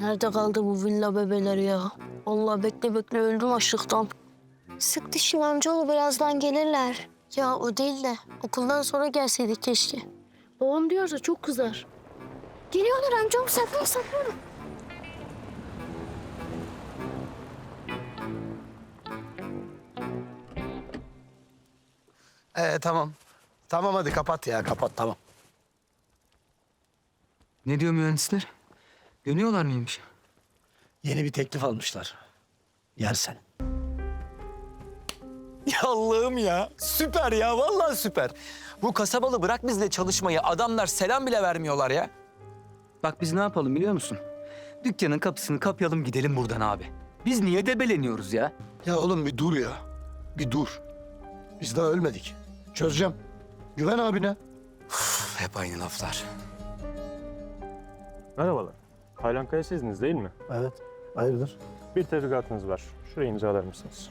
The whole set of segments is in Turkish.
Nerede kaldı bu villa bebeleri ya? Allah bekle bekle öldüm açlıktan. Sık dişini amcaoğlu birazdan gelirler. Ya o değil de okuldan sonra gelseydik keşke. Babam diyorsa çok kızar. Geliyorlar amcaoğlu saklan saklan. Ee, tamam. Tamam hadi kapat ya kapat tamam. Ne diyor mühendisler? Dönüyorlar mıymış? Yeni bir teklif almışlar. Yersen. Ya Allah'ım ya. Süper ya vallahi süper. Bu kasabalı bırak bizle çalışmayı. Adamlar selam bile vermiyorlar ya. Bak biz ne yapalım biliyor musun? Dükkanın kapısını kapayalım gidelim buradan abi. Biz niye debeleniyoruz ya? Ya oğlum bir dur ya. Bir dur. Biz daha ölmedik. Çözeceğim. Güven abine. Hep aynı laflar. Merhabalar. Taylan Kaya sizdiniz değil mi? Evet. Hayırdır? Bir tebligatınız var. Şurayı imzalar mısınız?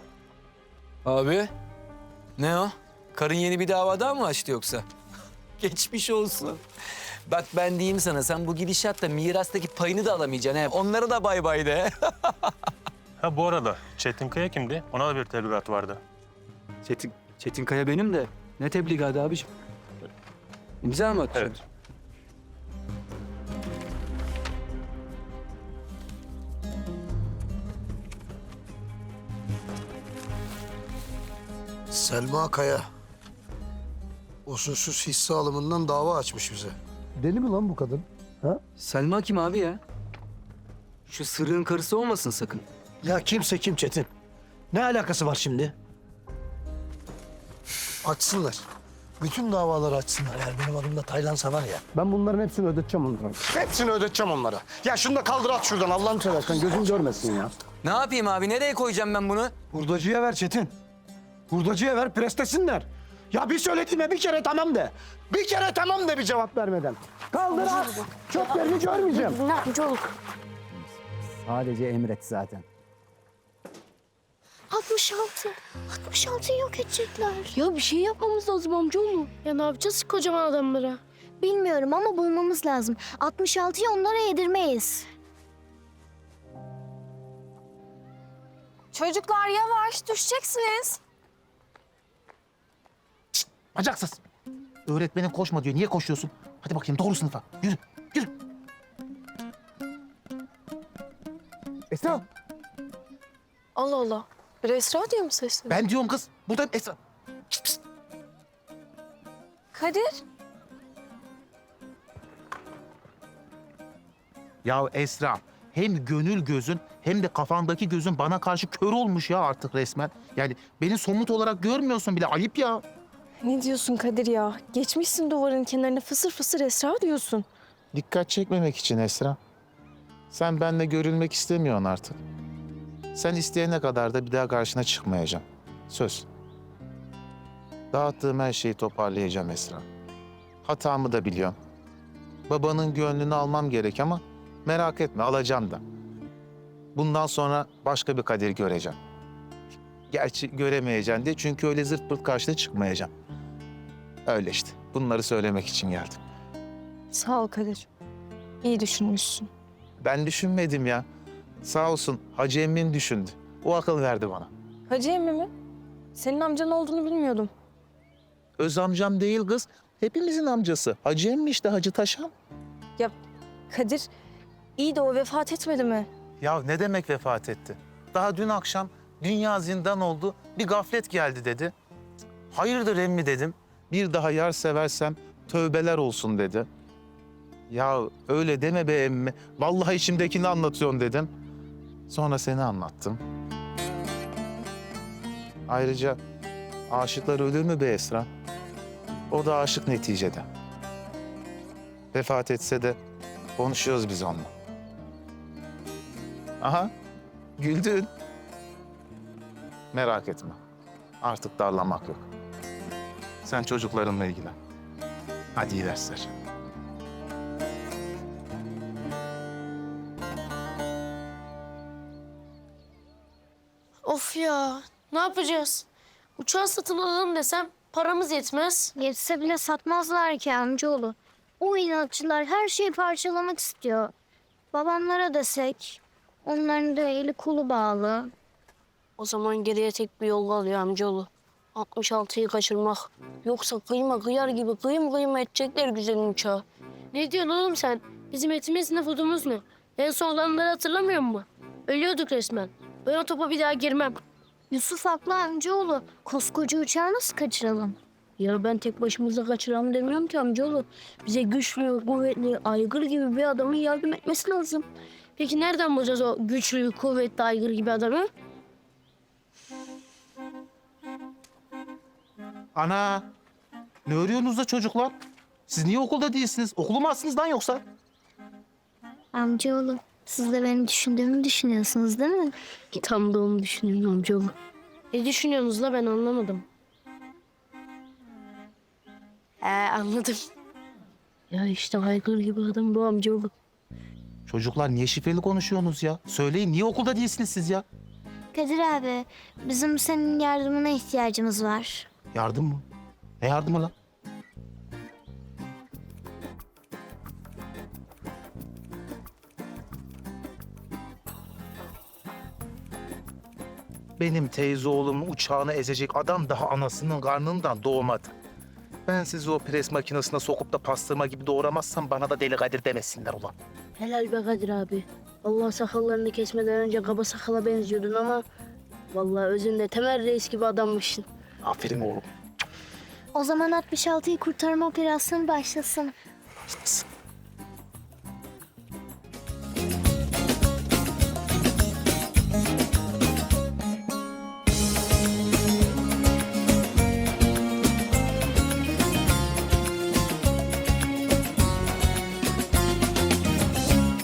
Abi ne o? Karın yeni bir davada mı açtı yoksa? Geçmiş olsun. Bak ben diyeyim sana sen bu gidişatta mirastaki payını da alamayacaksın. He. Onlara da bay bay de. Ha bu arada Çetin Kaya kimdi? Ona da bir tebligat vardı. Çetin, Çetin Kaya benim de. Ne tebligatı abiciğim? İmza mı atıyorsun? Evet. Selma Kaya. Usulsüz hisse alımından dava açmış bize. Deli mi lan bu kadın? Ha? Selma kim abi ya? Şu sırrın karısı olmasın sakın. Ya kimse kim Çetin? Ne alakası var şimdi? Açsınlar. Bütün davaları açsınlar. Yani benim adımda Taylansa var ya. Ben bunların hepsini ödeteceğim onlara. Hepsini ödeteceğim onlara. Ya şunu da kaldır at şuradan Allah'ını seversen. Sen gözün görmesin ya. Ne yapayım abi? Nereye koyacağım ben bunu? Hurdacıya ver Çetin. Hurdacıya ver prestesinler. Ya bir söylediğime bir kere tamam de. Bir kere tamam de bir cevap vermeden. Kaldır at. Çöplerini görmeyeceğim. Ne amcaoğlu? Sadece emret zaten. 66. 66'yı yok edecekler. Ya bir şey yapmamız lazım amcaoğlu. Ya ne yapacağız ki kocaman adamlara? Bilmiyorum ama bulmamız lazım. 66'yı onlara yedirmeyiz. Çocuklar yavaş düşeceksiniz. Bacaksız. Öğretmenin koşma diyor. Niye koşuyorsun? Hadi bakayım doğru sınıfa. Yürü. Yürü. Esra. Allah Allah. Bir Esra diye mi sesleniyor? Ben diyorum kız. Burada Esra. Şişt, pişt. Kadir. Ya Esra hem gönül gözün hem de kafandaki gözün bana karşı kör olmuş ya artık resmen. Yani beni somut olarak görmüyorsun bile ayıp ya. Ne diyorsun Kadir ya? Geçmişsin duvarın kenarına fısır fısır Esra diyorsun. Dikkat çekmemek için Esra. Sen benimle görülmek istemiyorsun artık. Sen isteyene kadar da bir daha karşına çıkmayacağım. Söz. Dağıttığım her şeyi toparlayacağım Esra. Hatamı da biliyorum. Babanın gönlünü almam gerek ama merak etme alacağım da. Bundan sonra başka bir kader göreceğim. Gerçi göremeyeceğim de çünkü öyle zırt pırt karşına çıkmayacağım. Öyle işte. Bunları söylemek için geldim. Sağ ol Kadir. İyi düşünmüşsün. Ben düşünmedim ya. Sağ olsun Hacı Emmin düşündü. O akıl verdi bana. Hacı emmi mi? Senin amcan olduğunu bilmiyordum. Öz amcam değil kız. Hepimizin amcası. Hacı Emmi işte Hacı Taşan. Ya Kadir iyi de o vefat etmedi mi? Ya ne demek vefat etti? Daha dün akşam dünya zindan oldu. Bir gaflet geldi dedi. Hayırdır emmi dedim. Bir daha yar seversem tövbeler olsun dedi. Ya öyle deme be emmi. Vallahi içimdekini anlatıyorsun dedim. Sonra seni anlattım. Ayrıca aşıklar ölür mü be Esra? O da aşık neticede. Vefat etse de konuşuyoruz biz onunla. Aha, güldün. Merak etme. Artık darlamak yok. Sen çocuklarınla ilgilen. Hadi iyi dersler. Of ya ne yapacağız? Uçağı satın alalım desem Paramız yetmez. Yetse bile satmazlar ki amcaoğlu. O inatçılar her şeyi parçalamak istiyor. Babamlara desek, onların da eli kolu bağlı. O zaman geriye tek bir yol kalıyor amcaoğlu. 66'yı kaçırmak. Yoksa kıyma kıyar gibi kıyım kıyım edecekler güzel uçağı. Ne diyorsun oğlum sen? Bizim etimiz ne budumuz ne? En son olanları hatırlamıyor musun? Ölüyorduk resmen. Ben o topa bir daha girmem. Yusuf haklı amcaoğlu. Koskoca uçağı nasıl kaçıralım? Ya ben tek başımıza kaçıram demiyorum ki amcaoğlu. Bize güçlü, kuvvetli, aygır gibi bir adamın yardım etmesi lazım. Peki nereden bulacağız o güçlü, kuvvetli, aygır gibi adamı? Ana! Ne örüyorsunuz da çocuklar? Siz niye okulda değilsiniz? Okulu mu açsınız lan yoksa? Amcaoğlu, siz de benim düşündüğümü düşünüyorsunuz değil mi? Tam da onu düşünüyorum amcaoğlu. Ne düşünüyorsunuz la ben anlamadım. He anladım. Ya işte aygır gibi adam bu amcaoğlu. Çocuklar niye şifreli konuşuyorsunuz ya? Söyleyin niye okulda değilsiniz siz ya? Kadir abi, bizim senin yardımına ihtiyacımız var. Yardım mı? Ne yardımı lan? Benim teyze oğlumun uçağını ezecek adam daha anasının karnından doğmadı. Ben sizi o pres makinesine sokup da pastırma gibi doğramazsam bana da deli Kadir demesinler ulan. Helal be Kadir abi. Allah sakallarını kesmeden önce kaba sakala benziyordun ama... Vallahi özünde Temel Reis gibi adammışsın. Aferin oğlum. O zaman 66'yı kurtarma operasyonu başlasın.